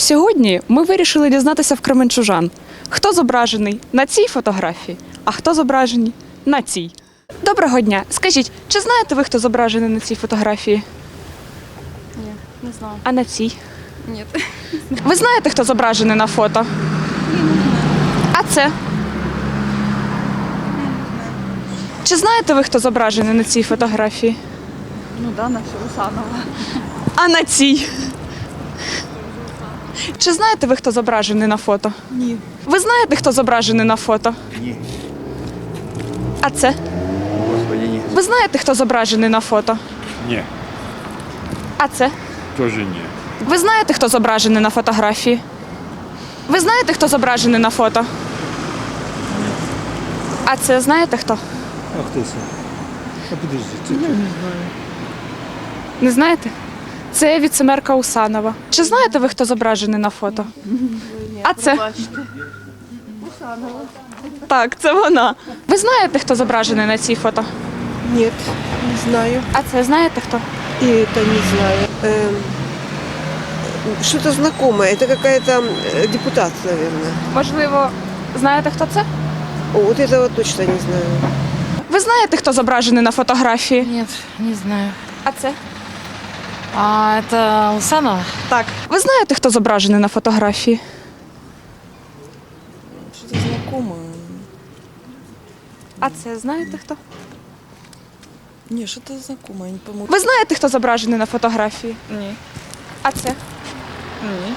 Сьогодні ми вирішили дізнатися в кременчужан, хто зображений на цій фотографії, а хто зображений на цій. Доброго дня. Скажіть, чи знаєте ви, хто зображений на цій фотографії? Ні, не знаю. А на цій? Ні. Ви знаєте, хто зображений на фото? А це? Чи знаєте ви, хто зображений на цій фотографії? Ну да, наша Русанова. А на цій? Чи знаєте ви, хто зображений на фото? Ні. Ви знаєте, хто зображений на фото? Ні. А це? Господи, ні. Ви знаєте, хто зображений на фото? Ні, А це? теж ні. Ви знаєте, хто зображений на фотографії? Ви знаєте, хто зображений на фото? А це знаєте хто? А хто це? А подожди, це не Не знаєте? Це віцемерка Усанова. Чи знаєте ви, хто зображений на фото? А це? Так, це вона. Ви знаєте, хто зображений на цій фото? Нет, не знаю. А це знаєте хто? И это не знаю. Эм, что-то знакомое. Это какая-то э, депутат, наверное. Можливо, знаєте, хто це? О, вот этого точно не знаю. Ви знаєте, хто зображений на фотографії? Нет, не знаю. А це? А це Усанова? Так. Ви знаєте, хто зображений на фотографії? Що-то знакомое. А це знаєте хто? Ні, що це знакоме, я не помню. Ви знаєте, хто зображений на фотографії? Ні. А це? Ні.